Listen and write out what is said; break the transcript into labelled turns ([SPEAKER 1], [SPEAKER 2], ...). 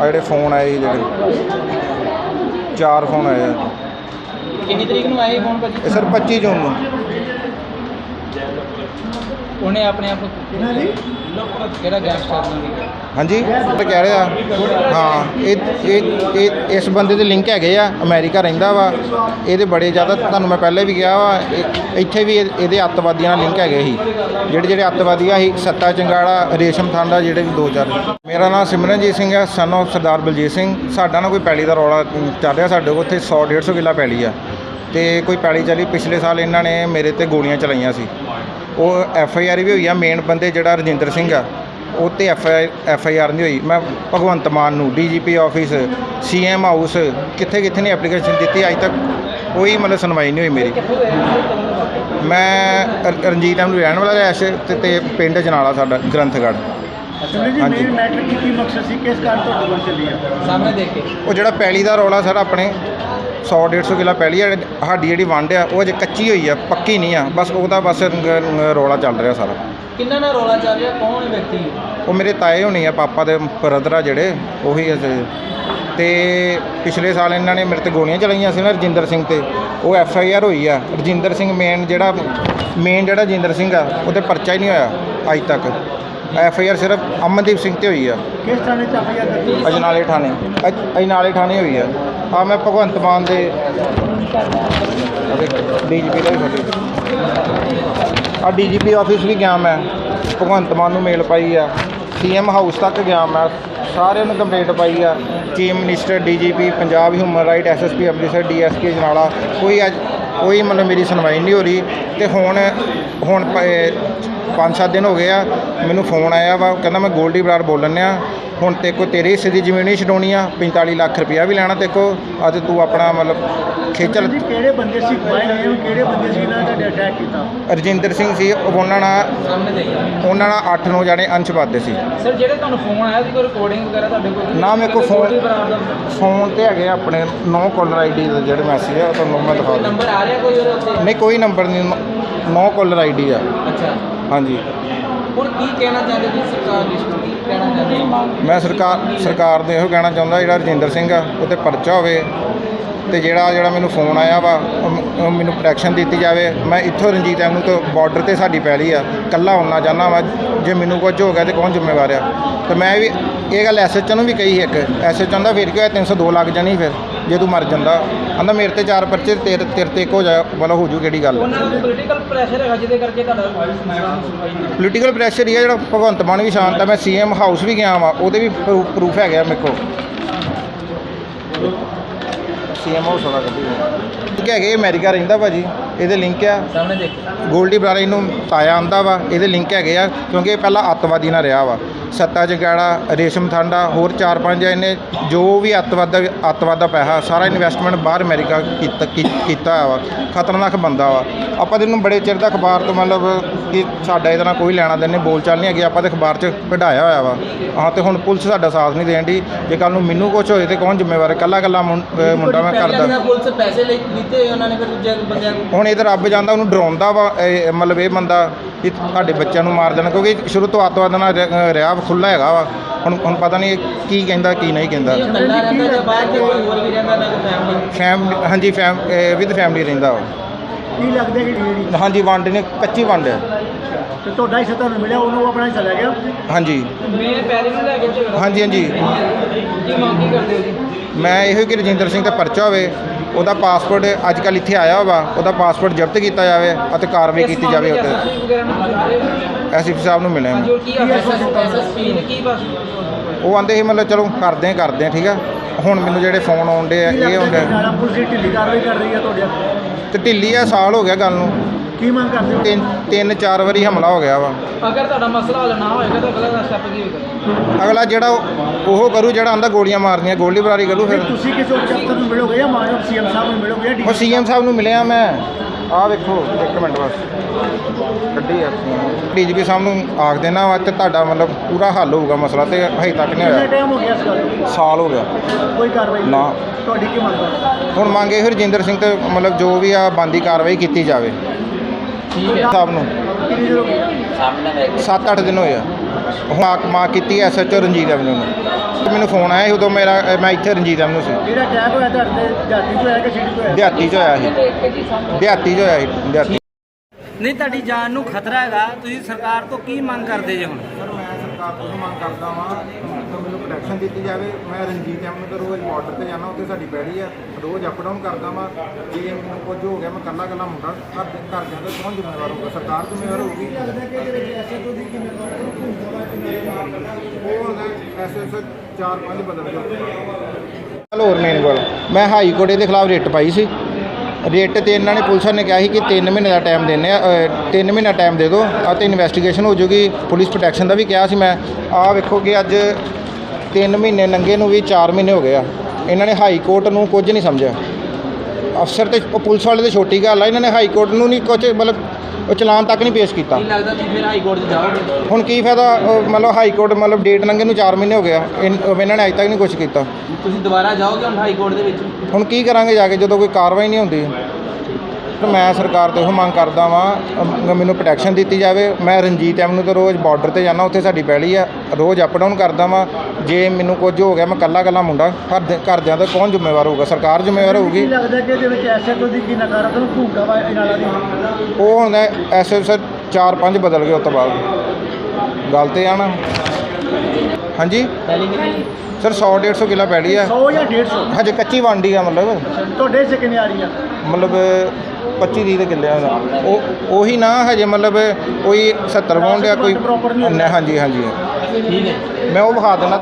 [SPEAKER 1] ਆ ਜਿਹੜੇ ਫੋਨ ਆਏ ਸੀ ਜਿਹੜੇ ਚਾਰ ਫੋਨ ਆਏ ਆ।
[SPEAKER 2] ਕਿੰਨੀ ਤਰੀਕ ਨੂੰ ਆਏ ਫੋਨ ਭਾਜੀ?
[SPEAKER 1] ਇਹ ਸਰ 25 ਜੂਨ ਨੂੰ।
[SPEAKER 2] ਉਹਨੇ ਆਪਣੇ ਆਪ ਕਿਹੜਾ ਗੈਂਗਸਟਰ ਨੂੰ
[SPEAKER 1] ਹਾਂਜੀ ਤੇ ਕਹਿ ਰਿਹਾ। ਹਾਂ ਇਹ ਇਹ ਇਹ ਇਸ ਬੰਦੇ ਦੇ ਲਿੰਕ ਹੈਗੇ ਆ ਅਮਰੀਕਾ ਰਹਿੰਦਾ ਵਾ। ਇਹਦੇ ਬੜੇ ਜ਼ਿਆਦਾ ਤੁਹਾਨੂੰ ਮੈਂ ਪਹਿਲੇ ਵੀ ਕਿਹਾ ਵਾ ਇੱਥੇ ਵੀ ਇਹ- ਇਹਦੇ ਅੱਤਵਾਦੀਆਂ ਨਾਲ ਲਿੰਕ ਹੈਗੇ ਸੀ। ਜਿਹੜੇ ਜਿਹੜੇ ਅੱਤਵਾਦੀ ਆ ਸੀ ਸੱਤਾ ਚੰਗਾੜਾ ਰੇਸ਼ਮ ਥਾਂਡਾ ਜਿਹੜੇ ਵੀ ਦੋ ਚਾਰ। ਮੇਰਾ ਨਾਮ ਸਿਮਰਨਜੀਤ ਸਿੰਘ ਹੈ ਸਨ of ਸਰਦਾਰ ਬਲਜੀਤ ਸਿੰਘ। ਸਾਡਾ ਨਾ ਕੋਈ ਪੈਲੀ ਦਾ ਰੌਲਾ ਚੱਲ ਰਿਹਾ ਸਾਡੇ ਕੋਲ ਉੱਥੇ 100 150 ਕਿੱਲਾ ਪੈਲੀ ਆ। ਤੇ ਕੋਈ ਪੈਲੀ ਚੱਲੀ ਪਿਛਲੇ ਸਾਲ ਇਹਨਾਂ ਨੇ ਮੇਰੇ ਤੇ ਗੋਲੀਆਂ ਚਲਾਈਆਂ ਸੀ। ਉਹ ਐਫ ਆਈ ਆਰ ਵੀ ਹੋਈ ਆ ਮੇਨ ਬੰਦੇ ਜਿਹੜਾ ਰਜਿੰਦਰ ਸਿੰਘ ਆ ਉਹ ਤੇ F I F I R ਨਹੀਂ ਹੋਈ। ਮੈਂ ਭਗਵੰਤ ਮਾਨ ਨੂੰ ਡੀਜੀਪੀ ਆਫਿਸ ਸੀਐਮ ਹਾਊਸ ਕਿੱਥੇ ਕਿੱਥੇ ਨਹੀਂ ਐਪਲੀਕੇਸ਼ਨ ਦਿੱਤੀ ਅੱਜ ਤੱਕ ਕੋਈ ਮਤਲਬ ਸੁਣਵਾਈ ਨਹੀਂ ਹੋਈ ਮੇਰੀ। ਮੈਂ ਰਣਜੀਤ ਐਮ ਨੂੰ ਰਹਿਣ ਵਾਲਾ ਰੈਸ਼ ਤੇ ਤੇ ਪਿੰਡ ਜਨਾਲਾ ਸਾਡਾ ਗ੍ਰੰਥਗੜ੍ਹ।
[SPEAKER 3] ਜੀ
[SPEAKER 1] ਹਾਂਜੀ।
[SPEAKER 3] ਮੈਟਰ ਕੀ ਕੀ ਮਕਸਦ ਸੀ? ਕਿਸ ਕਾਰਨ ਤੁਹਾਡੇ ਕੋਲ ਚੱਲੀ ਆ?
[SPEAKER 2] ਸਾਹਮਣੇ ਦੇਖ ਕੇ।
[SPEAKER 1] ਉਹ ਜਿਹੜਾ ਪੈਲੀ ਦਾ ਰੌਲਾ ਸਰ ਆਪਣੇ 100 150 ਕਿੱਲਾ ਪੈਲੀ ਆ ਸਾਡੀ ਜਿਹੜੀ ਵੰਡ ਆ ਉਹ ਅਜੇ ਕੱਚੀ ਹੋਈ ਆ ਪੱਕੀ ਨਹੀਂ ਆ ਬਸ ਉਹਦਾ ਬਸ ਰੌਲਾ ਚੱਲ ਰਿਹਾ ਸਾਰਾ।
[SPEAKER 2] ਕਿੰਨਾ ਨਾਲ ਰੌਲਾ ਚੱਲ ਰਿਹਾ? ਕੌਣ ਹੈ ਵਿਅਕਤੀ?
[SPEAKER 1] ਉਹ ਮੇਰੇ ਤਾਏ ਹੋਣੀ ਆ ਪਾਪਾ ਦੇ ਬ੍ਰਦਰ ਆ ਜਿਹੜੇ ਉਹੀ ਤੇ ਪਿਛਲੇ ਸਾਲ ਇਹਨਾਂ ਨੇ ਮੇਰੇ ਤੇ ਗੋਲੀਆਂ ਚਲਾਈਆਂ ਸੀ ਨਾ ਰਜਿੰਦਰ ਸਿੰਘ ਤੇ। ਉਹ ਐਫ ਆਈ ਆਰ ਹੋਈ ਆ। ਰਜਿੰਦਰ ਸਿੰਘ ਮੇਨ ਜਿਹੜਾ ਮੇਨ ਜਿਹੜਾ ਰਜਿੰਦਰ ਸਿੰਘ ਆ ਉਹਦੇ ਪਰਚਾ ਹੀ ਨਹੀਂ ਹੋਇਆ ਅੱਜ ਤੱਕ। ਐਫ ਆਈ ਆਰ ਸਿਰਫ ਅਮਨਦੀਪ ਸਿੰਘ ਤੇ ਹੋਈ ਆ।
[SPEAKER 3] ਕਿਸ ਥਾਣੇ ਚ ਆਇਆ ਕਰਦੀ
[SPEAKER 1] ਅਜਨਾਲੇ ਥਾਣੇ। ਅਜ ਅਜਨਾਲੇ ਥਾਣੇ ਹੋਈ ਆ। ਆ ਮੈਂ ਭਗਵੰਤ ਮਾਨ ਦੇ ਡੀਜੀਪੀ ਦਾ ਵੀ ਫੋਟੋ। ਆ ਡੀਜੀਪੀ ਆਫਿਸ ਵੀ ਗਿਆ ਮੈਂ। ਭਗਵੰਤ ਮਾਨ ਨੂੰ ਮੇਲ ਪਾਈ ਆ। ਸੀਐਮ ਹਾਊਸ ਤੱਕ ਗਿਆ ਮੈਂ। ਸਾਰਿਆਂ ਨੂੰ ਕੰਪਲੇਂਟ ਪਾਈ ਆ। Chief minister DGP Punjab human right SSP Amritsar DSP Janala ਕੋਈ ਅੱਜ ਕੋਈ ਮਤਲਬ ਮੇਰੀ ਸੁਣਵਾਈ ਨਹੀਂ ਹੋ ਰਹੀ ਤੇ ਹੁਣ ਹੁਣ ਪ- ਪੰਜ ਸੱਤ ਦਿਨ ਹੋ ਗਏ ਆ, ਮੈਨੂੰ ਫੋਨ ਆਇਆ ਵਾ, ਕਹਿੰਦਾ ਮੈਂ ਗੋਲਡੀ ਬਰਾੜ ਬੋਲਣ ਆ ਹੁਣ ਤੇ ਕੋ ਤੇਰੇ ਹਿੱਸੇ ਦੀ ਜ਼ਮੀਨ ਹੀ ਛਡਾਉਣੀ ਆ 45 ਲੱਖ ਰੁਪਇਆ ਵੀ ਲੈਣਾ ਤੇ ਕੋ ਅਤੇ ਤੂੰ ਆਪਣਾ ਮਤਲਬ ਖੇਚਲ
[SPEAKER 3] ਜੀ ਕਿਹੜੇ ਬੰਦੇ ਸੀ ਬਾਈ ਨੇ ਕਿਹੜੇ ਬੰਦੇ ਸੀ ਇਹਨਾਂ ਦਾ ਅਟੈਕ ਕੀਤਾ?
[SPEAKER 1] ਰਜਿੰਦਰ ਸਿੰਘ ਸੀ ਉਹ ਉਹਨਾਂ ਨਾਲ
[SPEAKER 2] ਸਾਹਮਣੇ ਕੇ
[SPEAKER 1] ਉਹਨਾਂ ਨਾਲ 8-9 ਜਾਣੇ ਅੰਸ਼ ਪਾਤੇ ਸੀ।
[SPEAKER 2] ਸਰ ਜਿਹੜੇ ਤੁਹਾਨੂੰ ਫੋਨ ਆਇਆ ਸੀ ਕੋਈ ਰਿਕਾਰਡਿੰਗ ਵਗੈਰਾ ਤੁਹਾਡੇ ਕੋਲ?
[SPEAKER 1] ਨਾ, ਮੇਰੇ ਕੋਲ
[SPEAKER 2] ਕੋਈ ਦਾ
[SPEAKER 1] ਫੋਨ ਤੇ ਹੈਗੇ ਆ ਆਪਣੇ ਨੌ ਕਾਲਰ ਆਈਡੀ ਦੇ ਜਿਹੜੇ ਮੈਸੇਜ ਆ ਉਹ ਤੁਹਾਨੂੰ ਮੈਂ ਦਿਖਾ
[SPEAKER 2] ਕੋਈ
[SPEAKER 1] ਦਿੰਦਾ
[SPEAKER 2] ਨੰਬਰ ਆ ਰਿਹਾ ਕੋਈ ਉਹਦੇ ਉੱਤੇ?
[SPEAKER 1] ਨਹੀਂ ਕੋਈ ਨੰਬਰ ਨਹੀਂ ਨੌ ਕਾਲਰ ਆਈਡੀ ਆ।
[SPEAKER 2] ਅੱਛਾ।
[SPEAKER 1] ਹਾਂਜੀ।
[SPEAKER 2] ਹੁਣ ਕੀ ਕਹਿਣਾ ਚਾਹੁੰਦੇ ਜੀ? ਸਰਕਾਰ ਦੀ ਕੀ ਕਹਿਣਾ ਚਾਹੁੰਦੇ
[SPEAKER 1] ਮੈਂ ਸਰਕਾਰ ਸਰਕਾਰ ਦੇ ਇਹੋ ਕਹਿਣਾ ਚਾਹੁੰਦਾ, ਜਿਹੜਾ ਰਜਿੰਦਰ ਸਿੰਘ ਆ ਉਹ ਤੇ ਪਰਚਾ ਹੋਵੇ ਤੇ ਜਿਹੜਾ ਜਿਹੜਾ ਮੈਨੂੰ ਫੋਨ ਆਇਆ ਵਾ, ਉਹ ਮ- ਉਹ ਮੈਨੂੰ ਪ੍ਰੋਟੈਕਸ਼ਨ ਦਿੱਤੀ ਜਾਵੇ। ਮੈਂ ਇੱਥੋਂ ਰਣਜੀਤ ਐਵਨਿਊ ਤੋਂ ਬਾਰਡਰ ਤੇ ਸਾਡੀ ਪੈਲੀ ਆ ਕੱਲਾ ਆਉਣਾ ਚਾਹੁੰਦਾ ਵਾ, ਜੇ ਮੈਨੂੰ ਕੁਝ ਹੋ ਗਿਆ ਤੇ ਕੌਣ ਜ਼ਿੰਮੇਵਾਰ ਆ? ਤੇ ਮੈਂ ਵੀ ਇਹ ਗੱਲ ਐਸਐਚਓ ਨੂੰ ਵੀ ਕਹੀ ਇੱਕ। ਐਸਐਚਓ ਕਹਿੰਦਾ ਫਿਰ ਕੀ ਹੋਇਆ 302 ਲੱਗ ਜਾਣੀ ਫਿਰ ਜੇ ਤੂੰ ਮਰ ਜਾਂਦਾ। ਕਹਿੰਦਾ ਮੇਰੇ ਤੇ ਚਾਰ ਪਰਚੇ ਤੇਰੇ ਤੇਰੇ ਤੇ ਇੱਕ ਹੋ ਜਾ ਮਤਲਬ ਹੋ ਜੂ ਕਿਹੜੀ ਗੱਲ?
[SPEAKER 2] ਪੋਲੀਟੀਕਲ ਪ੍ਰੈਸ਼ਰ ਹੈਗਾ ਜਿਹਦੇ ਕਰਕੇ ਤੁਹਾਡਾ
[SPEAKER 1] ਪੋਲੀਟੀਕਲ ਪ੍ਰੈਸ਼ਰ ਹੀ ਆ ਜਿਹੜਾ ਭਗਵੰਤ ਮਾਨ ਵੀ ਸ਼ਾਂਤ ਆ। ਮੈਂ ਸੀਐਮ ਹਾਊਸ ਵੀ ਗਿਆ ਵਾਂ ਉਹਦੇ ਵੀ ਪ੍ਰੂਫ ਹੈਗੇ ਆ ਮੇਰੇ ਕੋਲ। ਸੀਐਮ ਹਾਊਸ ਵਾਲਾ ਕੱਢੀ ਠੀਕ ਹੈਗੇ ਇਹ ਅਮਰੀਕਾ ਰਹਿੰਦਾ ਭਾਜੀ। ਇਹਦੇ ਲਿੰਕ ਆ।
[SPEAKER 2] ਸਾਹਮਣੇ ਦੇਖ।
[SPEAKER 1] ਗੋਲਡੀ ਬਰਾੜਾ ਇਹਨੂੰ ਤਾਇਆ ਆਂਦਾ ਵਾ ਇਹਦੇ ਲਿੰਕ ਹੈਗੇ ਆ ਕਿਉਂਕਿ ਇਹ ਪਹਿਲਾਂ ਅੱਤਵਾਦੀ ਨਾਲ ਰਿਹਾ ਵਾ। ਸੱਤਾ ਜਗਾੜਾ ਰੇਸ਼ਮ ਥਾਂਡਾ ਹੋਰ ਚਾਰ ਪੰਜ ਇਹਨੇ ਜੋ ਵੀ ਅੱਤਵਾਦ ਦਾ ਅੱਤਵਾਦ ਦਾ ਪੈਸਾ ਸਾਰਾ ਇਨਵੈਸਟਮੈਂਟ ਬਾਹਰ ਅਮਰੀਕਾ ਕੀਤਾ ਕੀਤਾ ਵਾ। ਖਤਰਨਾਕ ਬੰਦਾ ਵਾ। ਆਪਾਂ ਇਹਨੂੰ ਬੜੇ ਚਿਰ ਦਾ ਅਖਬਾਰ ਤੋਂ ਮਤਲਬ ਕਿ ਸਾਡਾ ਇਹਦੇ ਨਾਲ ਕੋਈ ਲੈਣਾ ਦੇਣਾ ਨਹੀਂ ਬੋਲ ਚਾਲ ਨਹੀਂ ਹੈਗੀ ਆਪਾਂ ਤੇ ਅਖਬਾਰ 'ਚ ਕਢਾਇਆ ਹੋਇਆ ਵਾ। ਹਾਂ ਤੇ ਹੁਣ ਪੁਲਿਸ ਸਾਡਾ ਸਾਥ ਨਹੀਂ ਦੇਣ ਦੀ ਜੇ ਕੱਲ ਨੂੰ ਮੈਨੂੰ ਕੁਝ ਹੋਏ ਤੇ ਕੌਣ ਜ਼ਿੰਮੇਵਾਰ ਕੱਲਾ ਕੱਲਾ ਮੁੰਡਾ ਮੈਂ ਕਰਦਾ।
[SPEAKER 2] ਪੁਲਿਸ ਪੈਸੇ ਲਈ ਦਿੱਤੇ ਉਹਨਾਂ ਨੇ ਫਿਰ ਦੂਜੇ ਬੰਦਿਆਂ ਨੂੰ
[SPEAKER 1] ਹੁਣ ਇਹ ਤਾਂ ਰੱਬ ਜਾਂਦਾ ਉਹਨੂੰ ਡਰਾਉਂਦਾ ਵਾ ਇਹ ਮਤਲਬ ਇਹ ਬੰਦਾ ਕਿ ਤੁਹਾਡੇ ਬੱਚਿਆਂ ਨੂੰ ਮਾਰ ਦੇਣਾ ਕਿਉਂਕਿ ਸ਼ੁਰੂ ਤੋਂ ਅੱਤਵਾਦ ਨਾਲ ਰ- ਰਿਹਾ ਖੁੱਲਾ ਹੈਗਾ ਵਾ। ਹੁਣ ਹੁਣ ਪਤਾ ਨਹੀਂ ਕੀ ਕਹਿੰਦਾ ਕੀ ਨਹੀਂ ਕਹਿੰਦਾ। ਫੈਮ ਹਾਂਜੀ ਫੈਮ ਵਿਦ ਫੈਮਿਲੀ ਰਹਿੰਦਾ ਵਾ
[SPEAKER 3] ਕੀ ਲੱਗਦਾ ਕਿ ਜਿਹੜੀ
[SPEAKER 1] ਹਾਂਜੀ ਵੰਡ ਨੇ ਕੱਚੀ ਵੰਡ ਹੈ।
[SPEAKER 3] ਤੇ ਤੁਹਾਡਾ ਹਿੱਸਾ ਤੁਹਾਨੂੰ ਮਿਲਿਆ ਉਹਨੂੰ ਆਪਣਾ ਹਿੱਸਾ ਲੈ ਗਿਆ?
[SPEAKER 1] ਹਾਂਜੀ।
[SPEAKER 2] ਮੇਰੇ ਪੈਰੇ ਨੂੰ ਲੈ ਕੇ ਝਗੜਾ
[SPEAKER 1] ਹਾਂਜੀ ਹਾਂਜੀ।
[SPEAKER 2] ਕੀ ਮੰਗ ਕੀ ਕਰਦੇ ਹੋ ਜੀ?
[SPEAKER 1] ਮੈਂ ਇਹੋ ਕਿ ਰਜਿੰਦਰ ਸਿੰਘ ਦਾ ਪਰਚਾ ਹੋਵੇ ਉਹਦਾ ਪਾਸਪੋਰਟ ਅੱਜ ਕੱਲ੍ਹ ਇੱਥੇ ਆਇਆ ਵਾ ਉਹਦਾ ਪਾਸਪੋਰਟ ਜ਼ਬਤ ਕੀਤਾ ਜਾਵੇ ਅਤੇ ਕਾਰਵਾਈ ਕੀਤੀ ਜਾਵੇ ਉੱਤੇ ਐਸਪੀ ਸਾਹਿਬ ਨੂੰ ਮਿਲਿਆ ਮੈਂ
[SPEAKER 2] ਜੋ ਕੀ ਐਸਐਸਪੀ ਨੇ ਕੀ ਬਸ?
[SPEAKER 1] ਉਹ ਆਂਦੇ ਸੀ ਮਤਲਬ ਚਲੋ ਕਰਦੇ ਹਾਂ ਕਰਦੇ ਹਾਂ ਠੀਕ ਆ। ਹੁਣ ਮੈਨੂੰ ਜਿਹੜੇ ਫੋਨ ਆਉਂਦੇ ਆ ਇਹ ਆਉਂਦੇ
[SPEAKER 3] ਪੁਲਿਸ ਢਿੱਲੀ ਕਾਰਵਾਈ ਕਰ ਰਹੀ ਹੈ ਤੁਹਾਡੇ?
[SPEAKER 1] ਤੇ ਢਿੱਲੀ ਆ ਸਾਲ ਹੋ ਗਿਆ ਗੱਲ ਨੂੰ।
[SPEAKER 3] ਕੀ ਮੰਗ ਕਰਦੇ ਹੋ?
[SPEAKER 1] ਤਿੰਨ ਤਿੰਨ ਚਾਰ ਵਾਰੀ ਹਮਲਾ ਹੋ ਗਿਆ ਵਾ।
[SPEAKER 2] ਅਗਰ ਤੁਹਾਡਾ ਮਸਲਾ ਹੱਲ ਨਾ ਹੋਏਗਾ ਤਾਂ ਅਗਲਾ ਸਟੈਪ ਕੀ ਹੋਏਗਾ
[SPEAKER 1] ਅਗਲਾ ਜਿਹੜਾ ਉਹ- ਉਹ ਕਰੂ ਜਿਹੜਾ ਆਂਦਾ ਗੋਲੀਆਂ ਮਾਰਨੀਆਂ ਗੋਲੀ ਬਰਾਰੀ ਕਰੂ ਫਿਰ।
[SPEAKER 3] ਤੁਸੀਂ ਕਿਸੇ ਉੱਚ ਅਫਸਰ ਨੂੰ ਮਿਲੋਗੇ ਜਾਂ ਮਾਨਯੋਗ ਸੀਐਮ ਸਾਹਿਬ ਨੂੰ ਮਿਲੋਗੇ ਜਾਂ
[SPEAKER 1] ਉਹ ਸੀਐਮ ਸਾਹਿਬ ਨੂੰ ਮਿਲਿਆ ਮੈਂ। ਆਹ ਵੇਖੋ ਇੱਕ ਮਿੰਟ ਬਸ। ਗੱਡੀ ਆ। ਡੀਜੀਪੀ ਸਾਹਿਬ ਨੂੰ ਆਖ ਦੇਣਾ ਵਾ ਤੇ ਤੁਹਾਡਾ ਮਤਲਬ ਪੂਰਾ ਹੱਲ ਹੋਊਗਾ ਮਸਲਾ ਤੇ ਹਜੇ ਤੱਕ ਨਹੀਂ
[SPEAKER 3] ਕਿੰਨਾ
[SPEAKER 1] ਹੋਇਆ
[SPEAKER 3] ਟਾਈਮ ਹੋ ਗਿਆ ਇਸ ਗੱਲ ਨੂੰ?
[SPEAKER 1] ਸਾਲ ਹੋ ਗਿਆ।
[SPEAKER 3] ਕੋਈ ਕਾਰਵਾਈ ਨਹੀਂ।
[SPEAKER 1] ਨਾ।
[SPEAKER 3] ਤੁਹਾਡੀ ਕੀ ਮੰਗ ਹੈ?
[SPEAKER 1] ਹੁਣ ਮੰਗੇ ਫਿਰ ਰਜਿੰਦਰ ਸਿੰਘ ਤੇ ਮਤਲਬ ਜੋ ਵੀ ਆ ਬੰਦੀ ਕਾਰਵਾਈ ਕੀਤੀ ਜਾਵੇ।
[SPEAKER 2] ਠੀਕ ਹੈ।
[SPEAKER 1] ਸਾਹਿਬ ਨੂੰ।
[SPEAKER 3] ਕਿੰਨੀ ਦੇਰ ਹੋ ਗਈ
[SPEAKER 2] ਸਾਹਮਣੇ ਵੇਖ
[SPEAKER 1] 7-8 ਦਿਨ ਹੋਏ ਆ। ਮਾਕ ਮਾਕ ਕੀਤੀ ਐਸਐਚਓ ਰਣਜੀਤ ਐਵਨਿਊ ਨੂੰ। ਤੇ ਮੈਨੂੰ ਫੋਨ ਆਇਆ ਸੀ ਉਦੋਂ ਮੇਰਾ ਮੈਂ ਇੱਥੇ ਰਣਜੀਤ ਐਵਨਿਊ ਸੀ।
[SPEAKER 3] ਜਿਹੜਾ ਅਟੈਕ ਹੋਇਆ ਤੁਹਾਡੇ ਤੇ ਜਾਤੀ 'ਚ ਹੋਇਆ ਕਿ ਸਿਟੀ 'ਚ ਹੋਇਆ?
[SPEAKER 1] ਦਿਹਾਤੀ 'ਚ ਹੋਇਆ ਸੀ। ਦਿਹਾਤੀ 'ਚ ਹੋਇਆ ਸੀ ਦਿਹਾਤੀ।
[SPEAKER 2] ਨਹੀਂ ਤੁਹਾਡੀ ਜਾਨ ਨੂੰ ਖਤਰਾ ਹੈਗਾ। ਤੁਸੀਂ ਸਰਕਾਰ ਤੋਂ ਕੀ ਮੰਗ ਕਰਦੇ ਜੇ ਹੁਣ?
[SPEAKER 1] ਮੈਂ ਸਰਕਾਰ ਤੋਂ ਮੰਗ ਕਰਦਾ ਵਾਂ ਕਿ ਮੈਨੂੰ ਪ੍ਰੋਟੈਕਸ਼ਨ ਦਿੱਤੀ ਜਾਵੇ। ਮੈਂ ਰਣਜੀਤ ਐਵਨਿਊ ਤੋਂ ਰੋਜ਼ ਬਾਰਡਰ ਤੇ ਜਾਣਾ ਉੱਥੇ ਸਾਡੀ ਬੈੜੀ ਆ। ਰੋਜ਼ ਅਪ ਡਾਊਨ ਕਰਦਾ ਵਾਂ। ਜੇ ਮੈਨੂੰ ਕੁਝ ਹੋ ਗਿਆ, ਮੈਂ ਕੱਲਾ ਕੱਲਾ ਮੁੰਡਾ ਘਰ ਦੇ ਘਰ ਜਾਂਦਾ ਕੌਣ ਜ਼ਿੰਮੇਵਾਰ ਹੋਊਗਾ? ਸਰਕਾਰ ਜ਼ਿੰਮੇਵਾਰ ਹੋਊਗੀ? ਉਹ ਐਸਐਸ ਚਾਰ ਪੰਜ ਬਦਲ ਗਏ ਹੋਰ ਮੇਨ ਗੱਲ ਮੈਂ ਹਾਈ ਕੋਰਟ ਦੇ ਖਿਲਾਫ ਰਿਟ ਪਾਈ ਸੀ। ਰੇਟ ਤੇ ਇਹਨਾਂ ਨੇ ਪੁਲਿਸ ਨੇ ਕਿਹਾ ਸੀ ਕਿ 3 ਮਹੀਨੇ ਦਾ ਟਾਈਮ ਦਿੰਨੇ ਆ 3 ਮਹੀਨਾ ਟਾਈਮ ਦੇ ਦਿਓ ਅਤੇ ਇਨਵੈਸਟੀਗੇਸ਼ਨ ਹੋ ਜੂਗੀ ਪੁਲਿਸ ਪ੍ਰੋਟੈਕਸ਼ਨ ਦਾ ਵੀ ਕਿਹਾ ਸੀ ਮੈਂ। ਆਹ ਵੇਖੋ ਕਿ ਅੱਜ 3 ਮਹੀਨੇ ਨੰਗੇ ਨੂੰ ਵੀ 4 ਮਹੀਨੇ ਹੋ ਗਏ ਆ। ਇਹਨਾਂ ਨੇ ਹਾਈ ਕੋਰਟ ਨੂੰ ਕੁਝ ਨਹੀਂ ਸਮਝਿਆ। ਅਫਸਰ ਤੇ ਉਹ ਪੁਲਿਸ ਵਾਲੇ ਤੇ ਛੋਟੀ ਗੱਲ ਆ ਇਹਨਾਂ ਨੇ ਹਾਈ ਕੋਰਟ ਨੂੰ ਨਹੀਂ ਕੁਝ ਮਤਲਬ ਉਹ ਚਲਾਨ ਤੱਕ ਨਹੀਂ ਪੇਸ਼ ਕੀਤਾ।
[SPEAKER 2] ਕੀ ਲੱਗਦਾ ਤੁਸੀਂ ਫਿਰ ਹਾਈ ਕੋਰਟ 'ਚ ਜਾਓਗੇ?
[SPEAKER 1] ਹੁਣ ਕੀ ਫਾਇਦਾ ਉਹ ਮਤਲਬ ਹਾਈ ਕੋਰਟ ਮਤਲਬ ਡੇਟ ਲੰਘੇ ਨੂੰ 4 ਮਹੀਨੇ ਹੋ ਗਿਆ ਇਹਨਾਂ ਨੇ ਅਜੇ ਤੱਕ ਨਹੀਂ ਕੁਝ ਕੀਤਾ।
[SPEAKER 2] ਤੁਸੀਂ ਦੁਬਾਰਾ ਜਾਓਗੇ ਹੁਣ ਹਾਈ ਕੋਰਟ ਦੇ ਵਿੱਚ?
[SPEAKER 1] ਹੁਣ ਕੀ ਕਰਾਂਗੇ ਜਾ ਕੇ ਜਦੋਂ ਕੋਈ ਕਾਰਵਾਈ ਨਹੀਂ ਹੁੰਦੀ? ਤੇ ਮੈਂ ਸਰਕਾਰ ਤੋਂ ਇਹ ਮੰਗ ਕਰਦਾ ਵਾਂ ਮੈਨੂੰ ਪ੍ਰੋਟੈਕਸ਼ਨ ਦਿੱਤੀ ਜਾਵੇ ਮੈਂ ਰਣਜੀਤ ਐਵਨਿਊ ਤੋਂ ਰੋਜ਼ ਬਾਰਡਰ ਤੇ ਜਾਣਾ ਉੱਥੇ ਸਾਡੀ ਪੈਲੀ ਆ ਰੋਜ਼ ਅਪ ਡਾਊਨ ਕਰਦਾ ਵਾਂ ਜੇ ਮੈਨੂੰ ਕੁਝ ਹੋ ਗਿਆ ਮੈਂ ਕੱਲਾ ਕੱਲਾ ਮੁੰਡਾ ਘਰ ਦੇ ਘਰਦਿਆਂ ਦਾ ਕੌਣ ਜ਼ਿੰਮੇਵਾਰ ਹੋਊਗਾ ਸਰਕਾਰ ਜ਼ਿੰਮੇਵਾਰ ਹੋਊਗੀ
[SPEAKER 3] ਲੱਗਦਾ ਕਿ ਇਹਦੇ ਵਿੱਚ ਐਸਐਚਓ ਦੀ ਕੀ ਨਕਾਰਾਤਮਕ ਭੂਮਿਕਾ ਵਾ ਇਹਨਾਂ ਦੀ
[SPEAKER 1] ਉਹ ਹੁੰਦਾ ਐਸਐਸ ਚਾਰ ਪੰਜ ਬਦਲ ਗਏ ਉਸ ਤੋਂ ਬਾਅਦ ਗੱਲ ਤੇ ਨਾ ਹਾਂਜੀ?
[SPEAKER 2] ਪਹਿਲੀ ਕਿੰਨੀ
[SPEAKER 1] ਸਰ 100 150 ਕਿੱਲਾ ਪੈਲੀ ਆ
[SPEAKER 3] 100 ਜਾਂ 150
[SPEAKER 1] ਹਜੇ ਕੱਚੀ ਵਾਂਡੀ ਆ ਮਤਲਬ।
[SPEAKER 3] ਤੁਹਾਡੇ ਕਿੰਨੀ ਆ ਰਹੀ ਆ?
[SPEAKER 1] ਮਤਲਬ 25 30 ਦੇ ਕਿੱਲਿਆਂ ਦਾ ਉਹ ਉਹੀ ਨਾ ਹਜੇ ਮਤਲਬ ਕੋਈ 70 ਬੌਂਡ ਆ ਕੋਈ
[SPEAKER 3] ਨਹੀਂ ਹੋਇਆ।
[SPEAKER 1] ਹਾਂਜੀ ਹਾਂਜੀ।
[SPEAKER 2] ਠੀਕ ਹੈ।
[SPEAKER 1] ਮੈਂ ਉਹ ਵਿਖਾ ਦਿੰਦਾ।